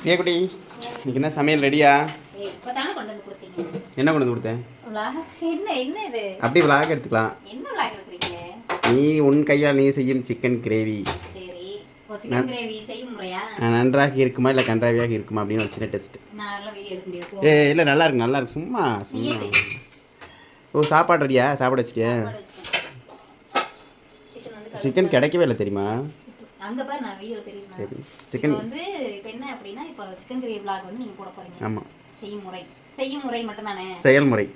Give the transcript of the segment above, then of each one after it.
பிரியாக்குட்டி இன்னைக்கு என்ன சமையல் ரெடியா? என்ன கொண்டு வந்து கொடுத்தேன்? அப்படி விளாக எடுத்துக்கலாம். நீ உன் கையால் நீ செய்யும் சிக்கன் கிரேவி நன்றாக இருக்குமா இல்லை கன்றாவியாக இருக்குமா அப்படின்னு ஒரு சின்ன டெஸ்ட். ஏ இல்லை நல்லா இருக்கு நல்லா இருக்கு. சும்மா சும்மா. ஓ சாப்பாடு ரெடியா? சாப்பாடு வச்சிட்டியா? சிக்கன் கிடைக்கவே இல்லை தெரியுமா? அங்க பாரு நான் வீடியோ தெரியுமா சரி சிக்கன் வந்து இப்போ என்ன அப்படின்னா இப்போ சிக்கன் கிரேவி vlog வந்து நீங்க போட போறீங்க. ஆமாம் செய்யும் முறை செய்யும் முறை மட்டும் தானே செயல்முறை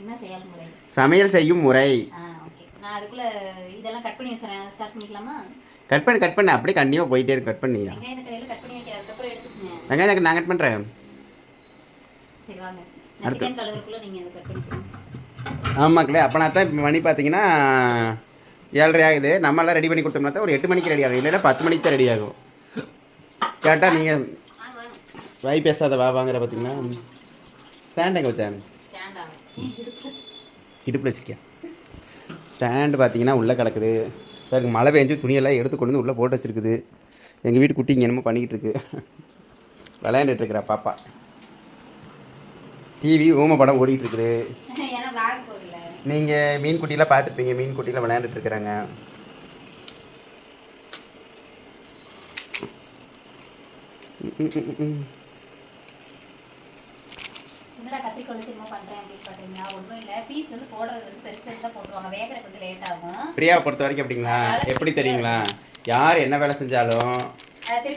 என்ன செயல்முறை? சமையல் செய்யும் முறை. நான் அதுக்குள்ள இதெல்லாம் கட் பண்ணி வச்சுறேன் ஸ்டார்ட் பண்ணிக்கலாமா? கட் பண்ணு கட் பண்ணு. அப்படியே கண்டிப்பாக போயிட்டே இருக்கு கட் பண்ணியா? வெங்காயம் கையில கட் பண்ணி வைக்கிறேன். அதுக்கப்புறம் எடுத்துக்கங்க. வெங்காயம் நான் கட் பண்ணுறேன் சரி வாங்க. சிக்கன் கலருக்குள்ள நீங்க அதை கட் பண்ணிக்கோங்க. ஆமாங்களே அப்போ நான் தான் மணி பார்த்தீங்கன்னா ஏழரை ஆகுது. நம்மளாம் ரெடி பண்ணி கொடுத்தோம்னா தான் ஒரு எட்டு மணிக்கு ரெடி ஆகும். இல்லைன்னா பத்து மணிக்கு தான் ரெடி ஆகும். கேட்டால் நீங்கள் வாய் பேசாத வா வாங்குற பார்த்தீங்கன்னா ஸ்டாண்ட் எங்கே வச்சேன்? இடுப்பில் வச்சுருக்கேன் ஸ்டாண்டு பார்த்தீங்கன்னா உள்ளே கிடக்குது. அதுக்கு மழை பெஞ்சு துணியெல்லாம் எடுத்து கொண்டு வந்து உள்ளே போட்டு வச்சிருக்குது. எங்கள் வீட்டு குட்டி இங்கே என்னமோ பண்ணிக்கிட்டு இருக்கு. விளையாண்டுட்டு இருக்கிறா பாப்பா. டிவி ஊம படம் ஓடிக்கிட்டு இருக்குது. நீங்கள் மீன் குட்டிலாம் பார்த்துருப்பீங்க மீன் குட்டியில் விளையாண்டுட்டு இருக்கிறாங்க. ம், ம், ம், ம். என்னடா கத்திரிக்கோள் வச்சு என்னமோ பண்றேன் அப்படின்னு பாத்தீங்கன்னா ஒன்றும் இல்லை. பீஸ் வந்து போடுறது வந்து பெருசு பெருசாக போட்டுருவாங்க. வேகறதுக்கு வந்து லேட் ஆகும். பிரியாவை பொறுத்த வரைக்கும் எப்படிங்களா? எப்படி தெரியுங்களா? யார் என்ன வேலை செஞ்சாலும்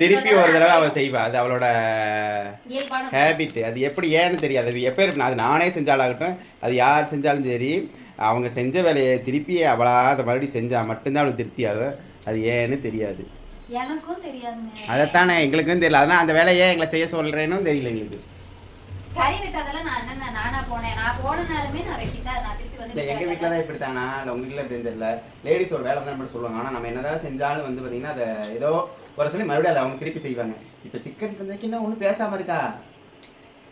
திருப்பி ஒரு தடவை அவள் செய்வா. அது அவளோட ஹேபிட் அது எப்படி ஏன்னு தெரியாது. அது எப்போ இருக்கு? அது நானே செஞ்சாலாகட்டும். அது யார் செஞ்சாலும் சரி அவங்க செஞ்ச வேலையை திருப்பி அவளா அதை மறுபடியும் செஞ்சால் மட்டும்தான் அவளுக்கு திருப்தி ஆகும் அது ஏன்னு தெரியாது. எனக்கும் தெரியாதுங்க. அதைத்தானே எங்களுக்கும் தெரியல. அதனால் அந்த வேலையை எங்களை செய்ய சொல்கிறேன்னு தெரியல எங்களுக்கு. கறி வெட்டாதெல்லாம் நான் என்ன நானா போனேன். நான் போனனாலுமே நான் வெட்டிதான். நான் திருப்பி வந்து இல்லை எங்கள் வீட்டில் தான் இப்படி தானா இல்லை உங்கள் வீட்டில் எப்படின்னு தெரியல லேடிஸ் ஒரு வேலை தான் மட்டும் சொல்லுவாங்க. ஆனால் நம்ம என்னதான் செஞ்சாலும் வந்து பார்த்தீங்கன்னா அதை ஏதோ ஒரு சொல்லி மறுபடியும் அதை அவங்க திருப்பி செய்வாங்க. இப்போ சிக்கன் இன்னும் ஒன்றும் பேசாமல் இருக்கா?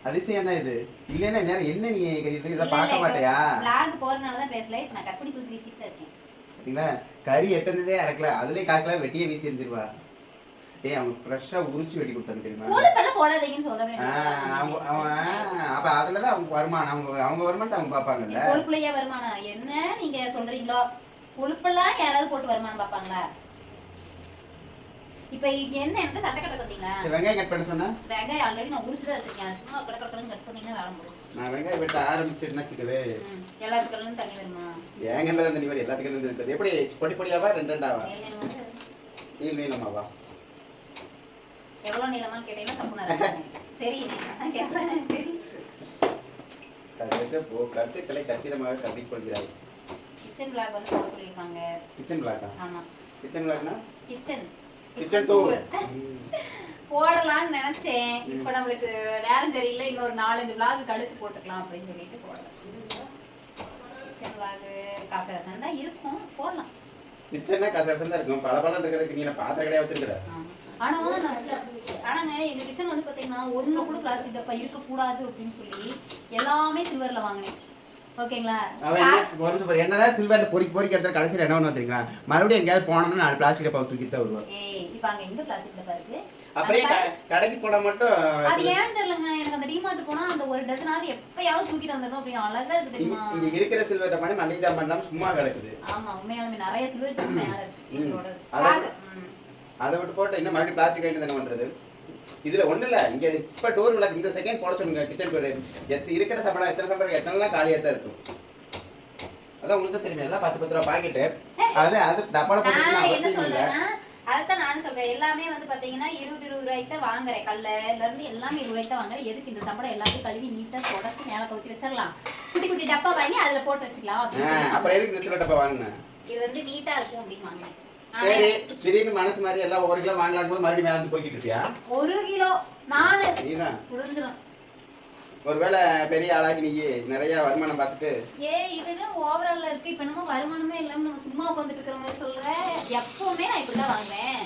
அதிசயம் தான் இது. இல்லைன்னா நேரம் என்ன நீ இது இதை பார்க்க மாட்டியா? vlog போறதுனால தான் பேசல. இப்போ நான் கட் பண்ணி தூக்கி வீசிட்டு இருக்கேன். பார்த்தீங்களா கறி எட்டந்ததே இறக்கல அதுலேயே காக்கல வெட்டியே வீசி எரிஞ்சிருவா. ஏய் அவங்க ஃப்ரெஷ்ஷாக உரிச்சு வெட்டி கொடுத்தாங்க தெரியுமா? போடாதீங்கன்னு அவன் அப்போ அதில் தான் அவங்க வருமானம். அவங்க அவங்க வருமானத்தை அவங்க பார்ப்பாங்கல்ல? கொழுப்புலையே வருமானம். என்ன நீங்க சொல்றீங்களோ? கொழுப்பெல்லாம் யாராவது போட்டு வருமானம் பார்ப்பாங்களா? இப்ப என்ன என்கிட்ட சட்டை கட்ட பார்த்தீங்களா சரி, வெங்காயம் கட் பண்ண சொன்னா வெங்காயம் ஆல்ரெடி நான் உரிச்சு தான் வச்சிருக்கேன். சும்மா கடை கடை கட் பண்ணீங்கன்னா வேலை முடிஞ்சுச்சு. நான் வெங்காயம் வெட்ட ஆரம்பிச்சிருந்தா வச்சுக்கவே ம், எல்லாத்துக்கெல்லாம் தண்ணி வருமா? ஏங்கன்றத தண்ணி வரும் எல்லாத்துக்கும் எப்படி? பொடி பொடியாவா ரெண்டு ரெண்டாவா நீள நீளமாவா எவ்வளவு நீளமான்னு கேட்டீங்கன்னா சப்புனா தெரியும் தெரியும் கருத்துக்களை கச்சிதமாக கட்டிக்கொள்கிறாய். கிச்சன் பிளாக் வந்து சொல்லியிருக்காங்க. கிச்சன் பிளாக்கா ஆமா. கிச்சன் பிளாக்னா கிச்சன் கிச்சன் டூ போடலாம்னு நினைச்சேன். இப்போ நம்மளுக்கு நேரம் தெரியல. இன்னொரு நாலஞ்சு vlog கழிச்சு போட்டுக்கலாம் அப்படின்னு சொல்லிட்டு போடல கிச்சன் vlog கசகசன் தான் இருக்கும். போடலாம். கிச்சன்னா கசகசம் தான் இருக்கும். பல பலம் இருக்கிறதுக்கு நீ என்ன பாத்திர கடையா வச்சிருக்கிற. ஆனா நான் ஆனாங்க எங்க கிச்சன் வந்து பாத்தீங்கன்னா ஒண்ணு கூட பிளாஸ்டிக் டப்பா இருக்கக்கூடாது அப்படின்னு சொல்லி எல்லாமே சில்வர்ல வாங்கினேன். ஓகேங்களா? அவன் என்னதான் சில்வர்ல பொறிக்க பொறிக்க எடுத்து கடைசியில் என்ன ஒன்று மறுபடியும் எங்கேயாவது போனோம்னா நாலு பிளாஸ்டிக் டப்பா தூக்கிட்டு தான் வருவான். ஏய் இப்போ அங்க எங்க பிளாஸ்டிக் டப்பா இருக்கு? அப்படியே கடைக்கு போனா மட்டும் அது ஏன்னு தெரியலங்க. எனக்கு அந்த டிமார்ட் போனா அந்த ஒரு டசனாவது எப்பயாவது தூக்கிட்டு வந்துடணும் அப்படின்னு அழகா இருக்கு இங்க தெரியுமா? இங்க இருக்கிற சில்வர் டப்பானே மல்லிகை ஜாமான் சும்மா கிடக்குது. ஆமா உண்மையாலுமே நிறைய சில்வர் சிப் மேல இருக்கு. அதை விட்டு போட்டு இன்னும் மறுபடியும் பிளாஸ்டிக் ஐட்டம் தானே பண்றது? இதுல ஒண்ணு இல்ல. இங்க இப்ப டோர் விளக்கு இந்த செகண்ட் போட சொல்லுங்க கிச்சன் டோர் எத்த இருக்கிற சம்பளம் எத்தனை சம்பளம் எத்தனைலாம் காலியா தான் இருக்கும். அதான் உங்களுக்கு தெரியுமே எல்லாம் பத்து பத்து ரூபா பாக்கெட்டு அது அது டப்பால போட்டு அவசியம் இல்லை. சொல்றேன்னா அதைத்தான் நானும் சொல்றேன். எல்லாமே வந்து பாத்தீங்கன்னா இருபது இருபது ரூபாய்க்கு தான் வாங்குறேன். கல்ல இருந்து எல்லாமே இருபது ரூபாய்க்கு தான் வாங்குறேன். எதுக்கு இந்த சம்பளம் எல்லாத்தையும் கழுவி நீட்டா தொடச்சு மேல கவுத்தி வச்சிடலாம் குட்டி குட்டி டப்பா வாங்கி அதுல போட்டு வச்சுக்கலாம் அப்புறம் எதுக்கு இந்த டப்பா வாங்கினேன்? இது வந்து நீட்டா இருக்கும் அப்படின்னு வாங்கினேன். சரி திடீர்னு மனசு மாதிரி எல்லாம் ஒரு கிலோ வாங்கலாம் போது மறுபடியும் மேல இருந்து போய்கிட்டு இருப்பியா ஒரு கிலோ நாலு. நீதான். விழுந்துரும் ஒருவேளை பெரிய ஆளாகி நீ நிறைய வருமானம் பார்த்துட்டு ஏ இதுன்னு ஓவரால்ல இருக்கு. இப்ப என்னமோ வருமானமே இல்லாம நம்ம சும்மா உட்காந்துட்டு இருக்கிற மாதிரி சொல்ற. எப்பவுமே நான் இப்படிதான் வாங்குவேன்.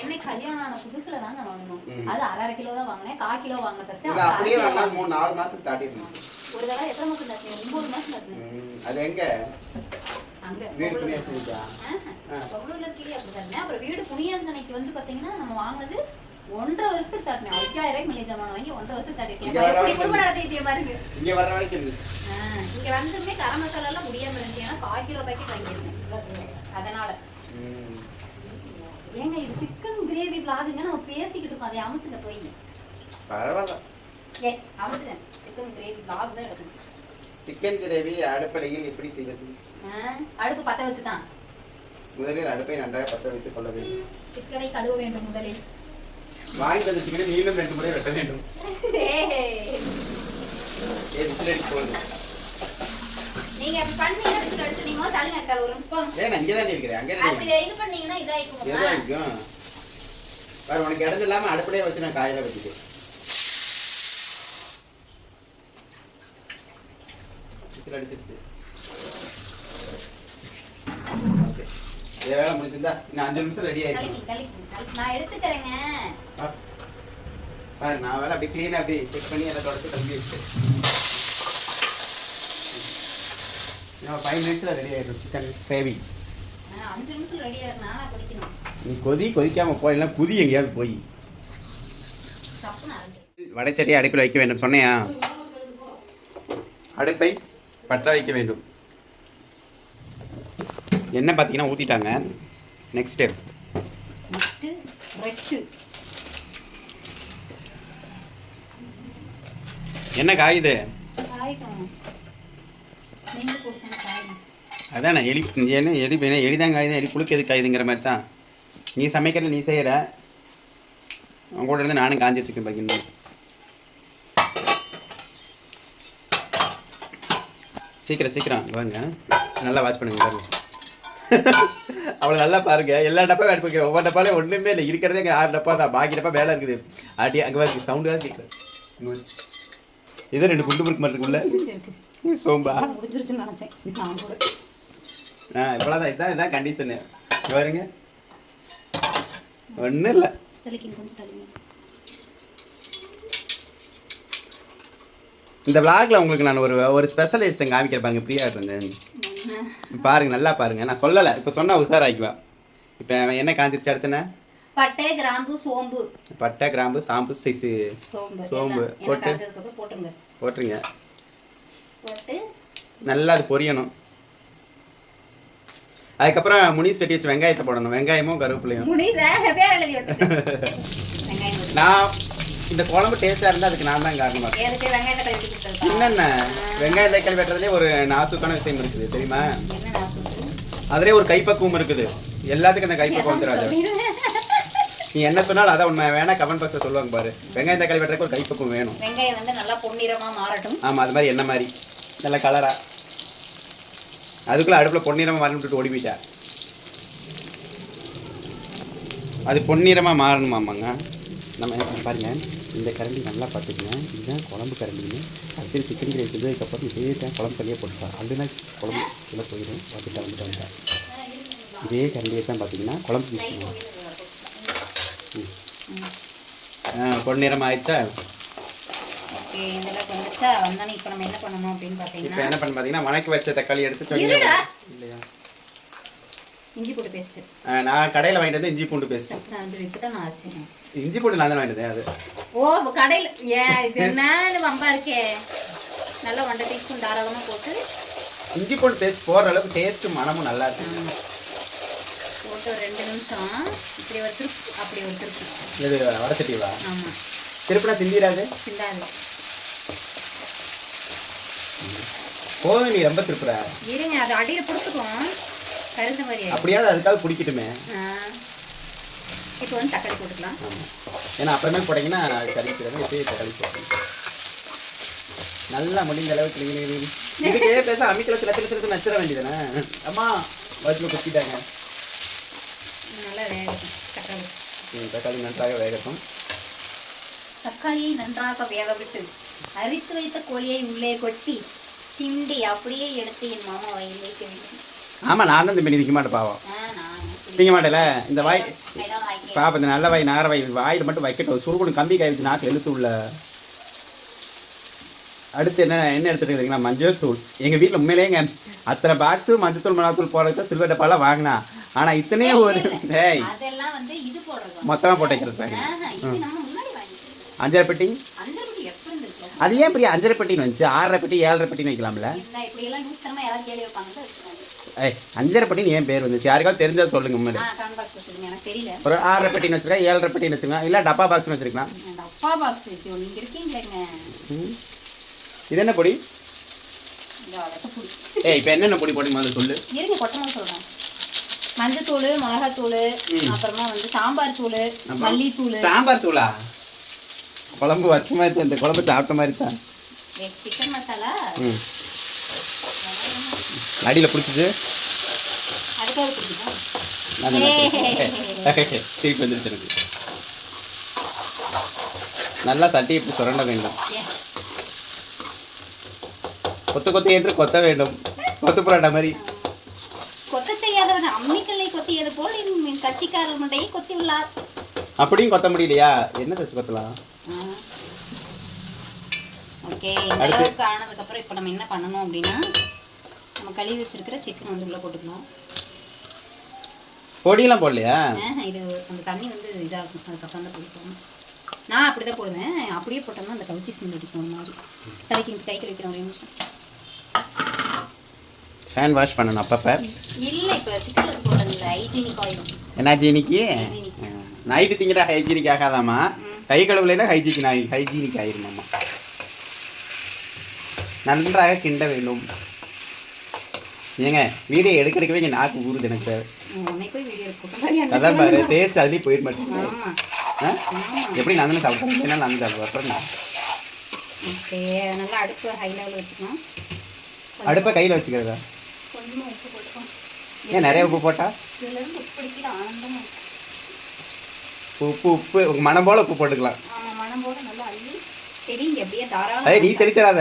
என்னை கல்யாணம் ஆன புதுசுல தான் நான் வாங்கணும். அது அரை கிலோ தான் வாங்கினேன். கா கிலோ வாங்கின ஃபர்ஸ்ட் அப்படியே வாங்கினா மூணு நாலு மாசத்துக்கு தாட்டிடணும். ஒரு தடவை எத்தனை மாசம் தாட்டினேன் ஒன்பது மாசம் தாட்டினேன் அது எங்க? வீடு ஆஹா. பொங்கலூர்ல இருக்கீங்க அப்படி அப்புறம் வீடு புனியாஞ்சனைக்கு வந்து பாத்தீங்கன்னா நம்ம வாங்கினது ஒன்றரை வருஷத்துக்கு தாட்டினேன். ஐயா ரூபாய்க்கு மளிகை ஜாமான் வாங்கி ஒன்றரை வருஷம் தட்டிருக்கேன் இங்க வர எப்படி குடும்பம் பாருங்க. இங்க வரைக்கும் வந்துமே கரம் மசாலா எல்லாம் முடியாம இருந்துச்சு. ஏன்னா கால் கிலோ பாக்கெட் வாங்கியிருக்கேன் அதனால. ஏங்க இது சிக்கன் கிரேவி விளாகுங்க நம்ம பேசிக்கிட்டு இருக்கோம். அதை அமுத்துங்க போய். பரவாயில்ல. ஏ அமுத்துங்க. சிக்கன் கிரேவி விளாக் தான் எடுக்கணும். சிக்கன் கிரேவி அடுப்படையில் எப்படி செய்வது? அடுப்பு பத்த வச்சு தான் முதலில் அடுப்பை நன்றாக பற்ற வைத்துக் கொள்ள வேண்டும். சிக்கனை கழுவ வேண்டும் முதலில். வாங்கி வந்த சிக்கனை மீண்டும் ரெண்டு முறை வெட்ட வேண்டும். நீங்க பண்ணீங்கன்னா விசில் அடிச்சு நீங்க. ஏன் நான் இங்கே தான் இருக்கிறேன் அங்கே அப்படி இது பண்ணீங்கன்னா இதாயிருக்குமா எதுவும் இருக்கும் வேறு உனக்கு இடது இல்லாமல் அடுப்படையே வச்சு நான் காயில வச்சுட்டேன் விசில் அடிச்சிருச்சு. இதே வேலை முடிச்சிருந்தா இன்னும் அஞ்சு நிமிஷம் ரெடி ஆயிடும் கலக்கி கலக்கி கலக்கி. நான் எடுத்துக்கிறேங்க. பாரு நான் வேலை அப்படியே க்ளீனாக அப்படியே செக் பண்ணி எல்லாம் தொடச்சி கழுவி வச்சு இன்னும் ஃபைவ் மினிட்ஸில் ரெடி ஆகிடும் சிக்கன் கிரேவி. ஆ, அஞ்சு நிமிஷம் நானா குடிக்கணும் நீ கொதி கொதிக்காமல் போயிடலாம் குதி எங்கேயாவது போய். அரைஞ்சு வடைச்சட்டியை அடுப்பில் வைக்க வேண்டும். சொன்னையா? அடுப்பை பற்ற வைக்க வேண்டும். என்ன பார்த்தீங்கன்னா ஊற்றிட்டாங்க நெக்ஸ்ட் ஸ்டெப் நெக்ஸ்ட்டு ரெஸ்ட்டு என்ன குடிச்சேன் காயும் அதானே எலி என்ன எலி என்ன எலி தான் காயுது எலி புழுக்கு எது காயுதுங்கிற மாதிரி தான் நீ சமைக்கிறது நீ செய்கிற உன் கூட இருந்து நானும் காஞ்சிட்டு இருக்கேன் பாக்கி சீக்கிரம் சீக்கிரம். வாங்க. நல்லா வாட்ச் பண்ணுங்க அவளை நல்லா பாருங்க. எல்லா டப்பா வேலை பார்க்குறேன் ஒவ்வொரு டப்பாலே ஒன்றுமே இல்லை. இருக்கிறதே இங்கே ஆறு டப்பா தான். பாக்கி டப்பா வேலை இருக்குது. ஆட்டி அங்கே பாரு சவுண்டு தான் கேட்குறேன் இது ரெண்டு குண்டு முறுக்கு மட்டும் இருக்கு. சோம்பா. முடிஞ்சிருச்சுன்னு நினச்சேன். ஆ இவ்வளோதான் இதுதான் இதான் கண்டிஷனு பாருங்க. ஒன்றும் இல்லை. இந்த விளாகில் உங்களுக்கு நான் ஒரு ஒரு ஸ்பெஷலிஸ்ட்டை காமிக்கிறேன் பாருங்க. ஃப்ரீயாக இருந்தேன். பாருங்க நல்லா பாருங்க. நான் சொல்லலை. இப்போ சொன்னால் உஷாராக்குவா இப்போ என்ன காஞ்சிருச்சு அடுத்துன பட்டை கிராம்பு சோம்பு. பட்டை கிராம்பு சாம்பு சிசு சோம்பு. போட்டு. போட்டுருங்க. போட்டுருங்க. போட்டு. நல்லா அது பொரியணும். அதுக்கப்புறம் முனிஸ் ரெட்டி வச்சு வெங்காயத்தை போடணும். வெங்காயமும் கருவேப்பிலையும். நான் இந்த குழம்பு டேஸ்ட்டாக இருந்தால் அதுக்கு நான் தான் காரணமாக என்னென்ன? வெங்காயம் தக்காளி வெட்டுறதுலேயே ஒரு நாசுக்கான விஷயம் இருக்குது தெரியுமா? அதுலேயே ஒரு கைப்பக்குவம் இருக்குது. எல்லாத்துக்கும் அந்த கைப்பக்குவம் வந்துடாது நீ என்ன சொன்னாலும் அதான் உண்மை. வேணா கமெண்ட் பாக்ஸில் சொல்லுவாங்க பாரு. வெங்காயம் தக்காளி வெட்டுறதுக்கு ஒரு கைப்பக்குவம் வேணும். வெங்காயம் வந்து நல்லா பொன்னிறமா மாறட்டும். ஆமாம் அது மாதிரி என்ன மாதிரி? நல்ல கலரா அதுக்குள்ளே அடுப்பில் பொன்னிறமாக விட்டுட்டு ஓடி போயிட்டா. அது பொன்னிறமாக மாறணுமாமாங்க? நம்ம என்ன பாருங்க இந்த கரண்டி நல்லா பார்த்துக்கங்க. இதுதான் குழம்பு கரண்டின்னு. அடுத்து சிக்கன் கிரேவி செஞ்சதுக்கப்புறம் இதே தான் குழம்பு கல்லியே போட்டுப்பா அதுனா குழம்பு உள்ள போயிடும். வந்துட்டு வந்துட்டு. வந்துட்டேன் இதே கரண்டியை தான் பார்த்தீங்கன்னா குழம்பு யூஸ் பண்ணுவோம் ஆ பொன்னிறம் ஆயிடுச்சா? ஓகே இந்த அளவுக்கு வந்துச்சா வந்தானே இப்போ நம்ம என்ன பண்ணணும் அப்படின்னு இப்போ பார்த்தீங்கன்னா என்ன பண்ண பார்த்தீங்கன்னா வணக்கி வச்ச தக்காளி எடுத்து சொல்லி. இல்லையா? இஞ்சி போட்டு பேஸ்ட்டு நான் கடையில் வாங்கிட்டு வந்து இஞ்சி பூண்டு பேஸ்ட் நான் அஞ்சு இப்போ தான் நான் வச்சேன் இஞ்சி பூண்டு நான் தான் வந்தேன் அது. ஓ கடையில் ஏன் இது என்ன வம்பா இருக்கே? நல்லா ஒன்றரை டீஸ்பூன் தாராளமாக போட்டு. இஞ்சி பூண்டு பேஸ்ட் போடுற அளவுக்கு டேஸ்ட்டும் மனமும் நல்லா இருக்கு. போட்டு ஒரு ரெண்டு நிமிஷம். இப்படி ஒரு திருப்பு அப்படி ஒரு திருப்பு. இது வடச்சட்டிவா ஆமாம் திருப்பினா சிந்திராது சிந்தாது போதும் நீ ரொம்ப திருப்புற. இருங்க அது அடியில் பிடிச்சிக்கும். கருந்த மாதிரி. அப்படியாவது அதுக்காக பிடிக்கட்டுமே. ஆ. இப்போ வந்து தக்காளி போட்டுக்கலாம். ஏன்னா அப்புறமே போட்டிங்கன்னா கறிக்கிறது இப்பயே தக்காளி போட்டேன் நல்லா முடிந்த அளவுக்கு இதுக்கே பேச அமைக்கல சில சில சில நச்சிட வேண்டியதானே அம்மா வயிற்றுல குத்திட்டாங்க. நல்லா வேகட்டும் தக்காளி. தக்காளி நன்றாக வேகட்டும். தக்காளியை நன்றாக வேக விட்டு அரித்து வைத்த கோழியை உள்ளே கொட்டி கிண்டி அப்படியே எடுத்து என் மாமா வயலில் வைக்க வேண்டும். ஆமாம் நான் தான் இந்த பண்ணி நிற்க மாட்டேன் பாவம். நான் திங்க மாட்டேல? இந்த வாய். பாப்பா இந்த நல்ல வாய் நார வாய் வாயில் மட்டும் வைக்கட்டும். சுருகுடு கம்பி காய் வச்சு நாக்கு எழுத்து உள்ள. அடுத்து என்ன என்ன எடுத்துட்டு மஞ்சள் தூள். எங்கள் வீட்டில் உண்மையிலேங்க அத்தனை பாக்ஸு மஞ்சள் தூள் மிளகாத்தூள் போடுறதுக்கு சில்வர் டப்பாலாம் வாங்கினா. ஆனால் இத்தனையே ஒரு போடுறது மொத்தமாக போட்டு வைக்கிறது அஞ்சரை பெட்டி அந்த அளவுக்கு எப்படி இருந்துச்சு அது ஏன் பெரிய அஞ்சரை பெட்டின்னு வந்துச்சு ஆறரை பெட்டி ஏழரை பெட்டின்னு வைக்கலாம்ல? இப்படி ஏய் அஞ்சரை பெட்டின்னு ஏன் பேர் வந்துச்சு? யாருக்காவது தெரிஞ்சா சொல்லுங்க முன்னாடி. ஒரு ஆறரை பெட்டின்னு வச்சிருக்கேன் ஏழரை பெட்டின்னு வச்சுருக்கேன் இல்லை டப்பா பாக்ஸ்னு வச்சிருக்கலாம் அப்பா பாக்ஸ். இது என்ன பொடி? ஏய் இப்போ என்னென்ன பொடி போடி முதல்ல சொல்லு. இருங்க கொட்டமாக சொல்றேன். மஞ்சத்தூள் மிளகாத்தூள் அப்புறமா வந்து சாம்பார் தூள் மல்லித்தூள். சாம்பார் தூளா? குழம்பு வச்ச மாதிரி தான், இந்த குழம்பு சாப்பிட்ட மாதிரி தான். சிக்கன் மசாலா ம். அடியில் பிடிக்கும் சீட் வந்துருச்சு எனக்கு நல்லா தட்டி இப்படி சுரண்ட வேண்டும். கொத்து கொத்து என்று கொத்த வேண்டும். கொத்து புரோட்டா மாதிரி. கொத்த தெரியாதவன் அம்மிக்கல்லை கொத்தியது போல் கட்சிக்காரர் மண்டையை கொத்தி உள்ளார் அப்படியும் கொத்த முடியலையா? என்ன தச்சு கொத்தலாம்? ஓகே இந்த? அளவுக்கு ஆனதுக்கப்புறம் இப்போ நம்ம என்ன பண்ணணும் அப்படின்னா நம்ம கழுவி வச்சிருக்கிற சிக்கன் வந்து உள்ளே போட்டுக்கணும். பொடியெல்லாம் போடலையா? இது அந்த தண்ணி வந்து இதாகும் அதுக்கப்புறம் தான் போட்டுக்கணும் நான் அப்படி தான் போடுவேன் அப்படியே போட்டோம்னா அந்த கவுச்சி ஸ்மெல் அடிக்கும் ஒரு மாதிரி. தலைக்கு கை கழிக்கிறேன் ஒரு நிமிஷம். ஹேண்ட் வாஷ் பண்ணணும் அப்பப்போ. இல்லை இப்போ சிக்கனில் போடுறது ஹைஜீனிக் ஆயில் என்ன ஜீனிக்கு. நைட்டு திங்கிற ஹைஜீனிக் ஆகாதாம்மா. கை கழுவுலைன்னா ஹைஜீனிக் ஆகி ஹைஜீனிக் ஆயிருமாம்மா நன்றாக கிண்ட வேண்டும். ஏங்க வீடியோ எடுக்க எடுக்கவே இங்கே நாக்கு ஊறுது எனக்கு அதான் பாரு டேஸ்ட் அதுலேயும் போயிட மாட்டேங்குது. எப்படி நான் சாப்பிட்றேன் என்ன நான் சாப்பிடுவேன் அப்புறம் நான் ஓகே நல்லா அடுப்பு ஹை லெவலில் வச்சுக்கணும். அடுப்பை கையில் வச்சுக்கிறதா? ஏன் நிறைய உப்பு போட்டா? உப்பு உப்பு உங்கள் மனம் போல் உப்பு போட்டுக்கலாம். ஆமாம் மனம் போட நல்லா அள்ளி தெரியுங்க அப்படியே தாராள அதே நீ தெளிச்சிடாத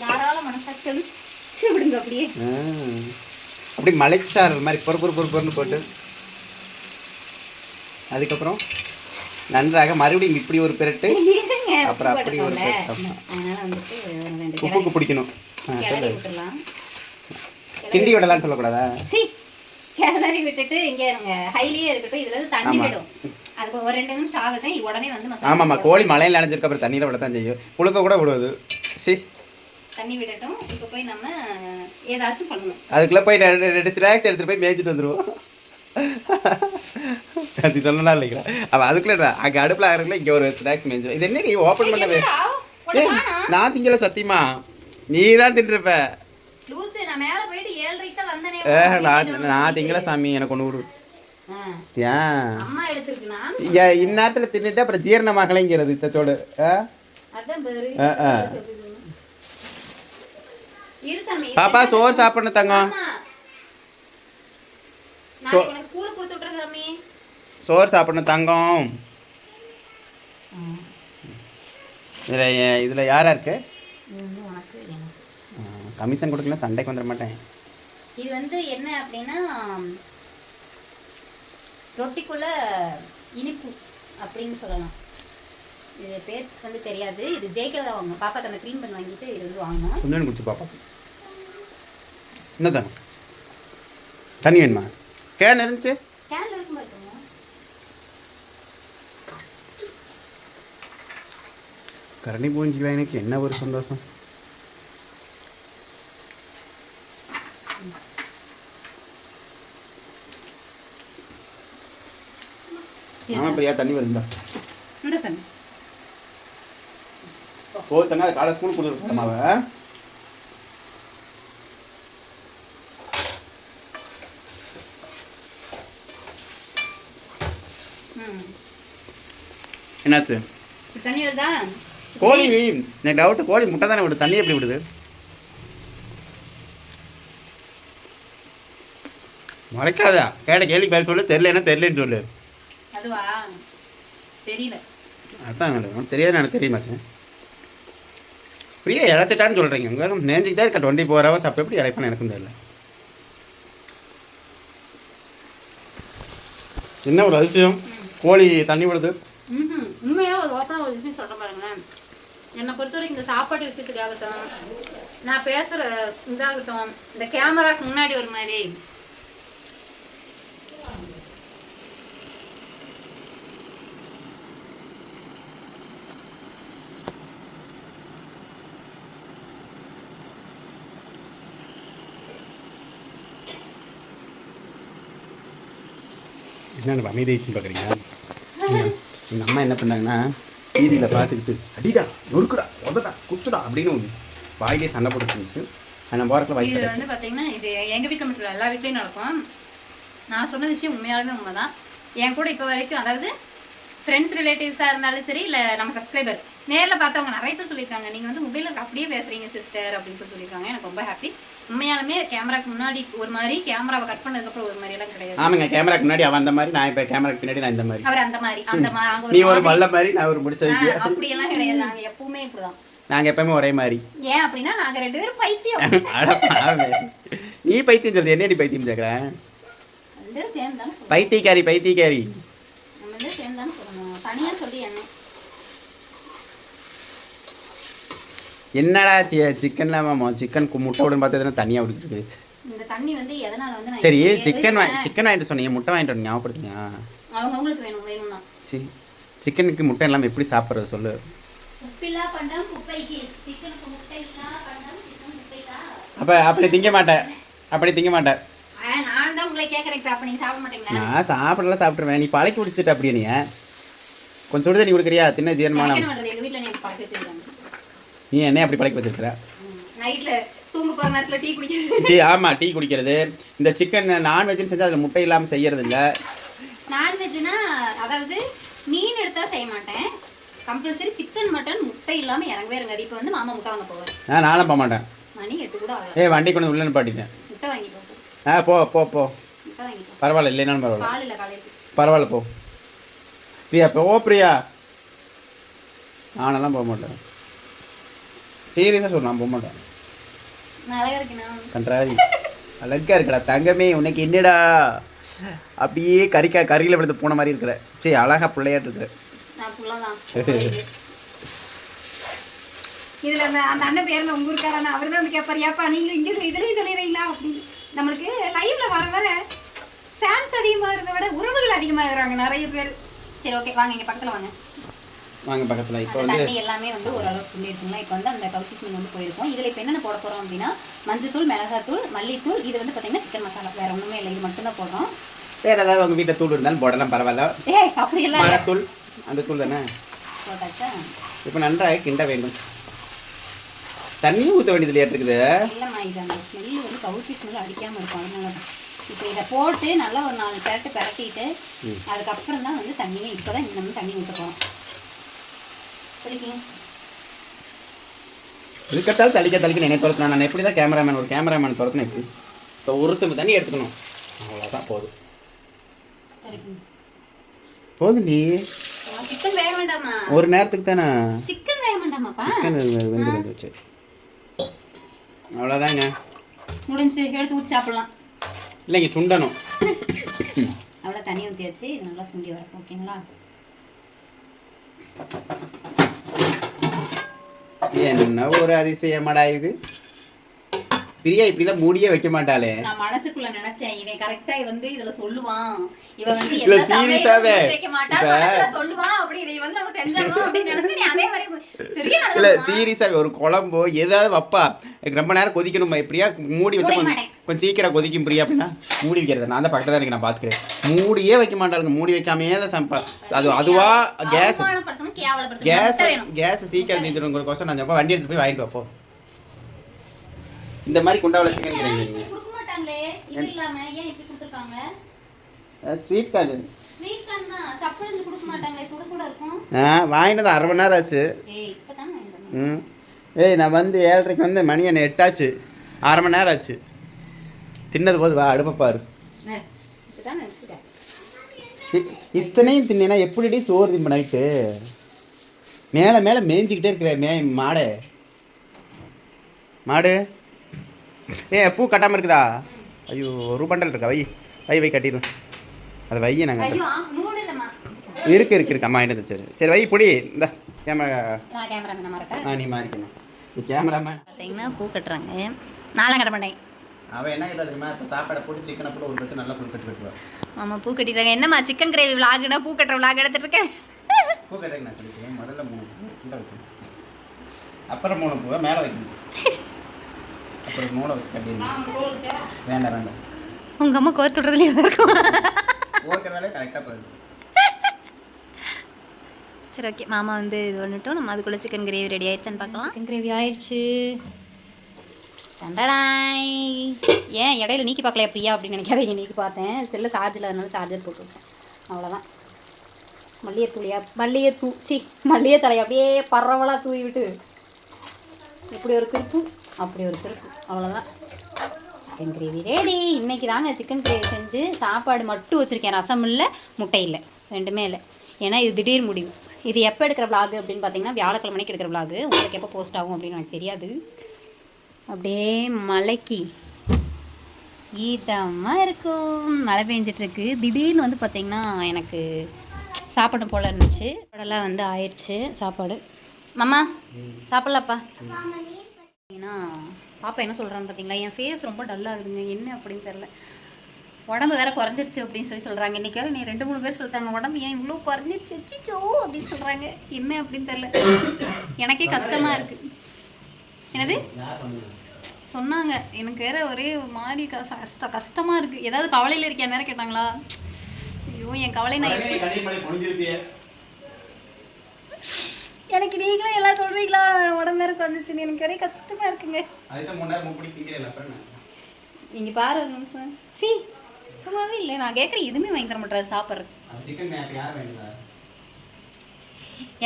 தாராள மனசாட்சி தெளிச்சு விடுங்க அப்படியே. அப்படி மலைச்சாரல் மாதிரி பொறு பொறு பொறு பொறுன்னு போட்டு. அதுக்கப்புறம் நன்றாக மறுபடியும் இப்படி ஒரு பிரட்டு. அப்புறம் அப்படி ஒரு உப்புக்கு பிடிக்கணும். கிண்டி விடலாம்னு சொல்லக்கூடாதா? கிளறி விட்டுட்டு இங்க இருங்க. ஹைலியே இருக்கட்டும். இதுல இருந்து தண்ணி. விடும். அதுக்கு ஒரு ரெண்டு நிமிஷம் ஆகட்டும். உடனே வந்து ஆமாம்மா கோழி மலையில் நினைஞ்சிருக்க அப்புறம் தண்ணியில் விட தான் செய்யும். புழுக்க கூட விடுவது. சி. தண்ணி விடட்டும். இப்போ போய் நம்ம ஏதாச்சும் பண்ணணும். அதுக்குள்ளே போய் ரெண்டு ரெண்டு ஸ்நாக்ஸ் எடுத்துகிட்டு போய் மேய்ச்சிட்டு வந்துடுவோம் அது சொல்லலாம் இல்லைங்களா அவள் அதுக்குள்ளே அங்கே அடுப்பில் ஆகிறதுக்குள்ள இங்கே ஒரு ஸ்நாக்ஸ் மேய்ச்சிடும் இது என்ன நீ ஓப்பன் பண்ணவே? நான் திங்கல சத்தியமா. நீ தான் தின்றுப்ப நான் திங்கல சாமி எனக்கு ஒன்று ஆ, ஏன் இந்நேரத்தில் தின்னுட்டு அப்புறம் ஜீரணமாகலைங்கிறது இத்தச்சோடு ஆ அதான் பாரு ஆ, ஆ. இரு சாமி பாப்பா சோறு சாப்பிடணும் தங்கம். சோறு சாப்பிடணும் தங்கம். இதில் இதில் யாரா இருக்கு கமிஷன் கொடுக்கல சண்டைக்கு வந்துட மாட்டேன். இது வந்து என்ன அப்படின்னா ரொட்டிக்குள்ள இனிப்பு அப்படின்னு சொல்லலாம். இது பேர் வந்து தெரியாது. இது ஜெயிக்கிறதா வாங்க. பாப்பாக்கு அந்த க்ரீம் பண்ணி வாங்கிட்டு இது வந்து வாங்கணும். கொஞ்சம் குடிச்சு பாப்பா. என்ன தங்கம் தண்ணி வேணுமா? கேன் இருந்துச்சு. கேன்ல இருக்கும் பாருங்க கரணி பூஞ்சி எனக்கு? என்ன ஒரு சந்தோஷம். ஆமா பிரியா தண்ணி வருந்தா இந்த சாமி? தங்க அது காலை ஸ்கூல் கொடுத்துருக்கோம் அவ ம். என்னாச்சு? இப்ப தண்ணி வருதா? கோழி எனக்கு டவுட் கோழி முட்டை தானே விடுது. தண்ணி எப்படி விடுது? மறைக்காதா. கேட்ட கேள்வி பதில் சொல்லு. தெரியலன்னா தெரியலன்னு சொல்லு. அதுவா? தெரியல. அதான் தெரியாது எனக்கு தெரியுமா ஃப்ரீயாக இழத்துட்டான்னு சொல்கிறீங்க உங்க நேஞ்சிக்கிட்டே இருக்க? டுவெண்ட்டி ஃபோர் ஹவர்ஸ் அப்போ எப்படி இழைப்பான்னு எனக்கும் தெரியல. என்ன ஒரு அதிசயம்? கோழி தண்ணி விடுது. உண்மையாக ஒரு ஓப்பனாக ஒரு விஷயம் சொல்கிறேன் பாருங்களேன். என்னை பொறுத்தவரைக்கும் இந்த சாப்பாட்டு விஷயத்துக்காகட்டும் நான் பேசுகிற இதாகட்டும் இந்த கேமராக்கு முன்னாடி ஒரு மாதிரி. என்ன அமைதியாச்சுன்னு பார்க்குறீங்க எங்கள் அம்மா என்ன பண்ணாங்கன்னா சீரியலை பார்த்துக்கிட்டு அடிடா நொறுக்குடா உதடா குத்துடா அப்படின்னு வாயிலே சண்டை போட்டு இருந்துச்சு. நான் போகிறக்குள்ள வாய்ஸ் இது கிடையாது வந்து பாத்தீங்கன்னா இது எங்க வீட்ல மட்டும் எல்லா வீட்லயும் நடக்கும். நான் சொன்ன விஷயம் உண்மையாலுமே உண்மைதான். என் கூட இப்போ வரைக்கும் அதாவது ஃப்ரெண்ட்ஸ் ரிலேட்டிவ்ஸாக இருந்தாலும் சரி இல்லை நம்ம சப்ஸ்கிரைபர் நேரில் பார்த்தவங்க நிறைய பேர் சொல்லியிருக்காங்க. நீங்கள் வந்து மொபைலில் அப்படியே பேசுறீங்க சிஸ்டர் அப்படின்னு சொல்லி சொல்லியிருக்காங்க. எனக்கு ரொம்ப ஹாப்பி உண்மையாலுமே கேமராக்கு முன்னாடி ஒரு மாதிரி கேமராவை கட் பண்ணதுக்கப்புறம் ஒரு மாதிரி எல்லாம் கிடையாது. ஆமாங்க கேமராக்கு முன்னாடி அவன் அந்த மாதிரி நான் இப்போ கேமராக்கு பின்னாடி நான் இந்த மாதிரி. அவர் அந்த மாதிரி அந்த மாதிரி நீ ஒரு ஒரு மாதிரி- நான் ஒரு முடிச்ச வைக்க ஆ, அப்படியெல்லாம் கிடையாது. நாங்க எப்பவுமே இப்படிதான். நாங்கள் எப்பவுமே ஒரே மாதிரி. ஏன் அப்படின்னா நாங்க ரெண்டு பேரும் பைத்தியம். நீ பைத்தியம் சொல்றது என்னடி பைத்தியம் கேட்குறேன் பைத்தியக்காரி பைத்தியக்காரி நம்ம ரெண்டு பேரும் சேர்ந்து தானே சொல்லணும் தனியா சொல்லி என்ன என்னடா சிக்கன்ல மாமா சிக்கன் முட்டை விடுன்னு பார்த்ததுன்னா தனியாக விட்டுருக்கு இந்த தண்ணி வந்து எதனால வந்து நான் சரி சிக்கன். சிக்கன் வாங்கிட்டு சொன்னீங்க முட்டை வாங்கிட்டு வந்து ஞாபகப்படுத்துங்க. அவங்க அவங்களுக்கு வேணும் வேணும்னா. சி சிக்கனுக்கு முட்டை இல்லாமல் எப்படி சாப்பிட்றது சொல்லு. உப்பில்லா பண்டம் குப்பைக்கு சிக்கனுக்கு முட்டை இல்லா பண்டம் சிக்கன் முட்டைக்கா அப்போ அப்படி திங்க மாட்டேன் அப்படி திங்க மாட்டேன் நான் தான் உங்களை கேட்கறேன் இப்ப. அப்ப நீங்க சாப்பிட மாட்டீங்களா? நான் சாப்பிடலாம் சாப்பிட்ருவேன் நீ பழக்கி பிடிச்சிட்ட அப்படியே நீ. கொஞ்சம் சுடு தண்ணி கொடுக்குறியா? தின்ன ஜீரணமானம் என்ன பண்றது எங்க வீட்ல நீ பழக்க வச்சிருக்காங்க நீ என்ன அப்படி பழக்கி வச்சிருக்கிற? டீ ஆமாம் டீ குடிக்கிறது. இந்த சிக்கன் நான்வெஜ்னு செஞ்சால் அதில் முட்டை இல்லாமல் செய்யறது இல்லை நான்வெஜ்னா அதாவது மீன் எடுத்தா செய்ய மாட்டேன். கம்பல்சரி சிக்கன் மட்டன் முட்டை இல்லாம இறங்கவே இறங்காது. இப்போ வந்து மாமா முட்டை வாங்க போவார். ஆ நானும் போக மாட்டேன். மணி எட்டு கூட ஏய் வண்டி கொண்டு உள்ள பாட்டிட்டேன் முட்டை வாங்கிட்டு போ ஆ போ போ போ. போ. பரவாயில்ல இல்லைனாலும் பரவாயில்ல. பரவாயில்ல போ. பிரியா இப்போ ஓ பிரியா. நானெல்லாம் போக மாட்டேன். சீரியஸாக சொல்ல நான் போக மாட்டேன். கன்றாரி அழகா இருக்கடா தங்கமே உனக்கு என்னடா? அப்படியே கறிக்கா கறியில் விழுந்து போன மாதிரி இருக்கிற. சரி அழகா பிள்ளையாட்டு இருக்கிற இதுல அந்த அந்த அண்ணன் பேர்ல உங்க ஊருக்காரன் அவர் தான் வந்து கேட்பாரு ஏப்பா நீங்க இங்க இதுலயும் சொல்லிடுறீங்களா? அப்படின்னு. நம்மளுக்கு லைவ்ல வர வர ஃபேன்ஸ் அதிகமா இருந்த விட உறவுகள் அதிகமா இருக்கிறாங்க நிறைய பேர். சரி ஓகே வாங்க இங்க பக்கத்துல வாங்க. வாங்க பக்கத்தில். இப்போ வந்து எல்லாமே வந்து ஓரளவுக்கு சொல்லிடுச்சுங்களா இப்போ வந்து அந்த கவுச்சி ஸ்மெல் வந்து போயிருக்கும். இதில் இப்போ என்னென்ன போட போகிறோம் அப்படின்னா மஞ்சத்தூள் மிளகாத்தூள் மல்லித்தூள் இது வந்து பார்த்தீங்கன்னா சிக்கன் மசாலா. வேற ஒன்றுமே இல்லை. இது மட்டும்தான் போடுறோம். வேறு ஏதாவது உங்கள் வீட்டில் தூள் இருந்தாலும் போடலாம் பரவாயில்ல. ஏய் அப்படியெல்லாம் இல்லை. மரத்தூள் அந்த தூள் தானே? போட்டாச்சா? இப்போ நன்றாக கிண்ட வேண்டும். தண்ணியும் ஊற்ற வேண்டியது இருக்குது இல்லைம்மா இது அந்த ஸ்மெல் வந்து கவுச்சி ஸ்மெல் அடிக்காமல் இருக்கும். அதனால தான். இப்போ இதை போட்டு நல்லா ஒரு நாலு பெரட்டு பெரட்டிட்டு அதுக்கப்புறம் தான் வந்து தண்ணியை இப்போ தான் நம்ம தண்ணி ஊற்ற போகிறோம் சரிங்க இதுக்கட்டாலும் தளிக்க தளிக்க என்னை துரத்தணும் நான் எப்படி தான் கேமராமேன் ஒரு கேமராமேன் துரத்தணும் எப்படி? இப்போ ஒரு சிம்பு தண்ணி எடுத்துக்கணும். அவ்வளோதான் போதும். நீ. சிக்கன் வேக வேண்டாமா? ஒரு நேரத்துக்கு தானே? சிக்கன் வேக வேண்டாமாப்பா? சிக்கன் வெந்து வெந்து வச்சு. அவ்வளோதாங்க முடிஞ்சு எடுத்து ஊற்றி சாப்பிடலாம். இல்லைங்க சுண்டணும். அவ்வளோ தண்ணி ஊற்றியாச்சு நல்லா சுண்டி வரப்போ ஓகேங்களா? என்ன ஒரு அதிசயமடா இது? பிரியா இப்படிலாம் மூடியே வைக்க மாட்டாளே. நான் மனசுக்குள்ள நினைச்சேன் இவன் கரெக்டா வந்து இதுல சொல்லுவான். இவன் வந்து இல்ல. மூடி வைக்க மாட்டான். சொல்லுவான் அப்படி இதை வந்து நம்ம செஞ்சிடணும் அப்படின்னு நினைச்சு நீ அதே மாதிரி சரியா இல்ல? சீரியஸாவே ஒரு குழம்போ ஏதாவது வப்பா. ரொம்ப நேரம் கொதிக்கணுமா இப்படியா மூடி வச்சா கொஞ்சம் சீக்கிரம் கொதிக்கும் பிரியா அப்படின்னா மூடி வைக்கிறது. நான் தான் பக்கத்துல தான் இருக்கு நான் பாத்துக்கிறேன். மூடியே வைக்க மாட்டாருங்க மூடி வைக்காமையே தான் சமைப்பா அது அதுவா? கேஸ். கேஸ். கேஸ் சீக்கிரம் தீந்துருங்கிறக்கோசம் நான் சொல்ல வண்டி எடுத்து போய் வாங்கிட்டு வாப்போ இந்த மாதிரி குண்டாவில் சிக்கன் கொடுக்க மாட்டாங்களே இது இல்லாம ஏன் இப்படி கொடுத்துருக்காங்க? ஸ்வீட் கார்டு வாங்கினது அரை மணி நேரம் ஆச்சு. ம். ஏய் நான் வந்து ஏழரைக்கு வந்து மணி என்ன எட்டாச்சு. அரை மணி நேரம் ஆச்சு. தின்னது போது வா அடுப்பை பாரு. இத்தனையும் தின்னா எப்படிடி சோறு திம்ப நைட்டு? மேலே மேலே மேய்ஞ்சிக்கிட்டே இருக்கிற மே மாடு. மாடு? ஏ பூ கட்டாமல் இருக்குதா? ஐயோ ஒரு பண்டல் இருக்கா? வை வை வை கட்டிடுவேன் அதை வைய நாங்கள் இருக்கு இருக்கு இருக்கு. அம்மா வாங்கிட்டு சரி சரி வை புடி. இந்த கேமரா கேமரா நீ மாறிக்கணும். நீ கேமராமேன் பார்த்தீங்கன்னா பூ கட்டுறாங்க. நானும் கட்ட மாட்டேன். அவன் என்ன கேட்டா தெரியுமா? இப்போ சாப்பாடை போட்டு சிக்கனை போட்டு ஒரு கட்டு நல்லா புல் கட்டி கட்டுவான் ஆமாம் பூ கட்டிட்டாங்க என்னம்மா சிக்கன் கிரேவி விளாகுனா பூ கட்டுற விளாக் எடுத்துட்டு இருக்கேன் பூ கட்டுறதுக்கு நான் சொல்லிக்கிறேன் முதல்ல மூணு பூ. அப்புறம் மூணு பூவை மேலே வைக்கணும். அப்புறம் மூணை வச்சு கட்டிடணும் வேண்டாம் வேண்டாம். உங்கள் அம்மா கோர்த்து விடுறதுலேயே இருக்கும். வேலையை கரெக்டாக பாருங்க. சரி ஓகே மாமா வந்து இது பண்ணிட்டோம் நம்ம அதுக்குள்ளே சிக்கன் கிரேவி ரெடி ஆயிடுச்சான்னு பார்க்கலாம். சிக்கன் கிரேவி ஆயிடுச்சு. தண்டடாய். ஏன் இடையில நீக்கி பார்க்கலையா பிரியா அப்படின்னு நினைக்காதீங்க. நீக்கி பார்த்தேன். செல்லு சார்ஜில் அதனால சார்ஜர் போட்டுவிட்டேன் அவ்வளோதான் மல்லிகைத்தூளியா மல்லிகைத்தூ சி மல்லிகை தலை அப்படியே பரவலாக தூவி விட்டு இப்படி ஒரு திருப்பு. அப்படி ஒரு திருப்பு. அவ்வளோதான் சிக்கன் கிரேவி ரெடி இன்னைக்கு தாங்க சிக்கன் கிரேவி செஞ்சு சாப்பாடு மட்டும் வச்சுருக்கேன். ரசம் இல்லை முட்டை இல்லை. ரெண்டுமே இல்லை. ஏன்னா இது திடீர் முடிவு. இது எப்போ எடுக்கிற vlog அப்படின்னு பார்த்தீங்கன்னா வியாழக்கிழமைக்கு எடுக்கிற vlog. உங்களுக்கு எப்போ போஸ்ட் ஆகும் அப்படின்னு எனக்கு தெரியாது. அப்படியே மலைக்கு. ஈதமாக இருக்கும். மழை பெஞ்சிட்ருக்கு. திடீர்னு வந்து பார்த்திங்கன்னா எனக்கு சாப்பிடணும் போல் இருந்துச்சு. சாப்பாடெல்லாம் வந்து ஆயிடுச்சு. சாப்பாடு. மாமா சாப்பிட்லாப்பா பாப்பா என்ன சொல்கிறான்னு பார்த்தீங்களா? என் ஃபேஸ் ரொம்ப டல்லாகுதுங்க என்ன அப்படின்னு தெரில உடம்பு வேற குறைஞ்சிருச்சு அப்படின்னு சொல்லி சொல்கிறாங்க இன்றைக்கி வேறு நீ ரெண்டு மூணு பேர் சொல்லிட்டாங்க. உடம்பு ஏன் இவ்வளோ குறைஞ்சிருச்சு? அச்சிச்சோ அப்படின்னு சொல்கிறாங்க என்ன அப்படின்னு தெரில எனக்கே கஷ்டமாக இருக்குது என்னது? சொன்னாங்க. எனக்கு வேற ஒரே மாதிரி கஷ்ட கஷ்ட கஷ்டமாக இருக்குது ஏதாவது கவலையில் இருக்கேன் நேரம் கேட்டாங்களா? ஐயோ என் கவலை நான் எப்படி எனக்கு நீங்களும் எல்லாம் சொல்கிறீங்களா உடம்பு வேற குறைஞ்சிச்சுன்னு எனக்கு ஒரே கஷ்டமாக இருக்குங்க? இங்கே பாரு ஒரு நிமிஷம். சி சும்மாவே இல்லை. நான் கேட்குற எதுவுமே வாங்கி தர மாட்டாரு சாப்பிட்றது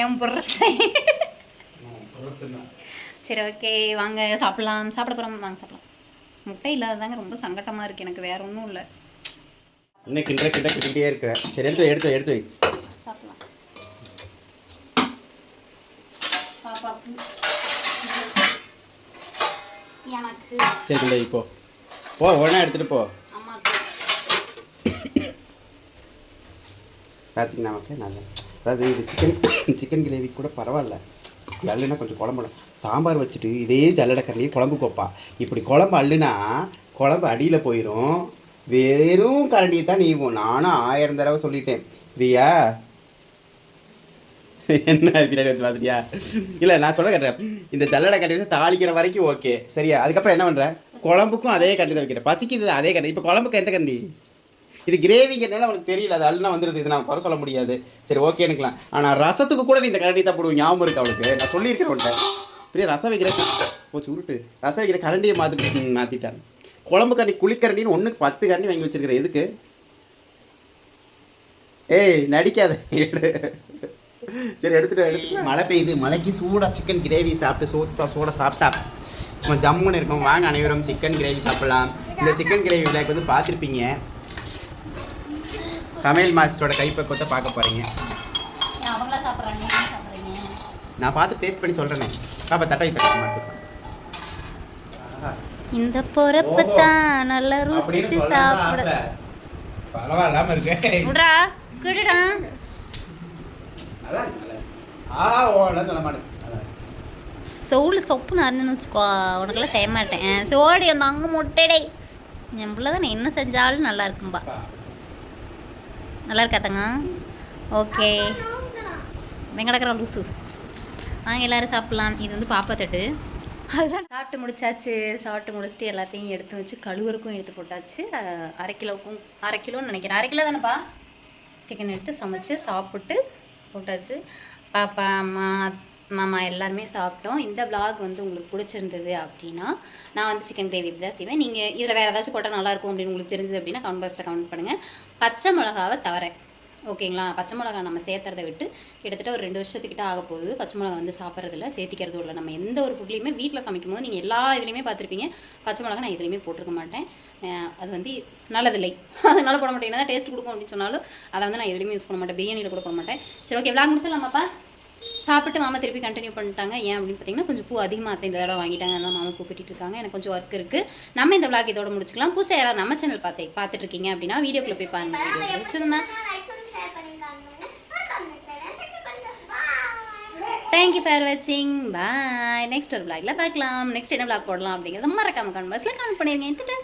என் புரசை சரி ஓகே. வாங்க சாப்பிடலாம். சாப்பிட போகிறோம் வாங்க சாப்பிடலாம். முட்டை இல்லாததாங்க ரொம்ப சங்கட்டமாக இருக்குது எனக்கு வேற ஒன்றும் இல்லை. இன்னும் கிண்ட கிண்ட கிட்டிகிட்டே இருக்கிறேன். சரி எடுத்து எடுத்து வை, எடுத்து வை சாப்பிடலாம் பாப்பாக்கு எனக்கு சரி கிண்ட வை, போ உடனே எடுத்துகிட்டு போ. பார்த்தீங்கன்னா நமக்கு நல்லா. அதாவது இது சிக்கன் சிக்கன் கிரேவி கூட பரவாயில்ல. அல்லுனா கொஞ்சம் குழம்பு சாம்பார் வச்சுட்டு இதே ஜல்லடை கரண்டி குழம்பு கோப்பா. இப்படி குழம்பு அள்ளுனா குழம்பு அடியில் போயிடும் வெறும் கரண்டியை தான் நீவும். நானும் ஆயிரம் தடவை சொல்லிட்டேன். பிரியா என்ன பின்னாடி வந்து பார்த்துட்டியா? இல்லை நான் சொல்ல கேட்டேன் இந்த ஜல்லடை கரண்டி வச்சு தாளிக்கிற வரைக்கும் ஓகே. சரியா? அதுக்கப்புறம் என்ன பண்ணுறேன் குழம்புக்கும் அதே கரண்டி தான் வைக்கிறேன் பசிக்குது அதே கரண்டி இப்போ குழம்புக்கு எந்த கண்டி இது கிரேவிங்கிறனால அவனுக்கு தெரியல. அது அல்னா வந்துருது. இது நான் குறை சொல்ல முடியாது. சரி ஓகே எனக்குலாம் ஆனால் ரசத்துக்கு கூட நீ இந்த கரண்டி தான் போடுவோம் ஞாபகம் இருக்கு அவளுக்கு? நான் சொல்லியிருக்கிறேன் உன்ட்ட பெரிய ரசம் வைக்கிற போச்சு உருட்டு. ரசம் வைக்கிற கரண்டியை மாற்றி மாற்றிட்டேன் குழம்பு கரண்டி குளிக்கரண்டின்னு ஒன்றுக்கு பத்து கரண்டி வாங்கி வச்சிருக்கிறேன். எதுக்கு? ஏய் நடிக்காத சரி எடுத்துட்டு எடுத்து மழை பெய்யுது மழைக்கு சூடாக சிக்கன் கிரேவி சாப்பிட்டு சூத்தா சூடாக சாப்பிட்டா சும்மா ஜம்முன்னு இருக்கும். வாங்க அனைவரும் சிக்கன் கிரேவி சாப்பிடலாம். இந்த சிக்கன் கிரேவி விளையாக்கு வந்து பார்த்துருப்பீங்க. சமையல் மாஸ்டரோட கைப்பக்குவத்தை பார்க்க போகிறீங்க நான் பார்த்து டேஸ்ட் பண்ணி சொல்கிறேனே பாப்பா தட்டை தட்ட மாட்டேன் இந்த பொறப்பு தான் நல்லா ருசிச்சு சாப்பிட பரவாயில்லாம இருக்கு. விட்றா கிடுடா. நல்லா இருக்கு, நல்லா இருக்கு. ஆஹா ஓட சொல்ல மாட்டேன் நல்லா இருக்கு. சோளு சொப்புன்னு அருந்துன்னு வச்சுக்கோ உனக்கெல்லாம் செய்ய மாட்டேன். சோடி அந்த அங்கே முட்டைடை என் பிள்ளை தான் என்ன செஞ்சாலும் நல்லா இருக்கும்பா. நல்லா இருக்காத்தங்க ஓகே. வெங்கடக்கிற லூசு. வாங்க எல்லாரும் சாப்பிட்லாம். இது வந்து பாப்பா தட்டு. அதுதான். சாப்பிட்டு முடிச்சாச்சு. சாப்பிட்டு முடிச்சுட்டு எல்லாத்தையும் எடுத்து வச்சு கழுவுறக்கும் எடுத்து போட்டாச்சு. அரை கிலோவுக்கும் அரை கிலோன்னு நினைக்கிறேன். அரை கிலோ தானேப்பா? சிக்கன் எடுத்து சமைச்சு சாப்பிட்டு போட்டாச்சு. பாப்பா அம்மா மாமா எல்லாருமே சாப்பிட்டோம். இந்த vlog வந்து உங்களுக்கு பிடிச்சிருந்தது அப்படின்னா நான் வந்து சிக்கன் கிரேவி தான் செய்வேன். நீங்கள் இதில் வேறு ஏதாச்சும் போட்டால் நல்லாயிருக்கும் அப்படின்னு உங்களுக்கு தெரிஞ்சது அப்படின்னா கமெண்ட் பாக்ஸில் கமெண்ட் பண்ணுங்கள் பச்சை மிளகாவை தவிர ஓகேங்களா? பச்சை மிளகா நம்ம சேர்த்துறதை விட்டு கிட்டத்தட்ட ஒரு ரெண்டு வருஷத்துக்கிட்ட ஆக போகுது. பச்சை மிளகா வந்து சாப்பிட்றதில்ல சேர்த்திக்கிறதும் இல்லை. நம்ம எந்த ஒரு ஃபுட்லேயுமே வீட்டில் சமைக்கும் போது நீங்கள் எல்லா இதுலேயுமே பார்த்துருப்பீங்க. பச்சை மிளகா நான் எதுலேயுமே போட்டிருக்க மாட்டேன். அது வந்து நல்லதில்லை. அதனால போட மாட்டேன். என்ன டேஸ்ட் கொடுக்கும் அப்படின்னு சொன்னாலும் அதை வந்து நான் எதுலேயுமே யூஸ் பண்ண மாட்டேன். பிரியாணியில் கூட போட மாட்டேன். சரி ஓகே. விளாக் நம்மப்பா சாப்பிட்டு மாமா திருப்பி கண்டினியூ பண்ணிட்டாங்க. ஏன் அப்படின்னு பார்த்தீங்கன்னா கொஞ்சம் பூ அதிகமாக இந்த தடவை வாங்கிட்டாங்க. அதனால் மாமா பூ கட்டிட்டு இருக்காங்க. எனக்கு கொஞ்சம் ஒர்க் இருக்குது நம்ம இந்த விளாக் இதோட முடிச்சுக்கலாம். புதுசாக யாராவது நம்ம சேனல் பார்த்து பார்த்துட்டு இருக்கீங்க அப்படின்னா வீடியோக்குள்ளே போய் பாருங்க. வீடியோ பிடிச்சிருந்தா தேங்க்யூ ஃபார் வாட்சிங் பாய் நெக்ஸ்ட் ஒரு பிளாக்ல பார்க்கலாம். நெக்ஸ்ட் என்ன பிளாக் போடலாம் அப்படிங்கிறத மறக்காம கமெண்ட் பாக்ஸில் கமெண்ட் பண்ணிடுங்க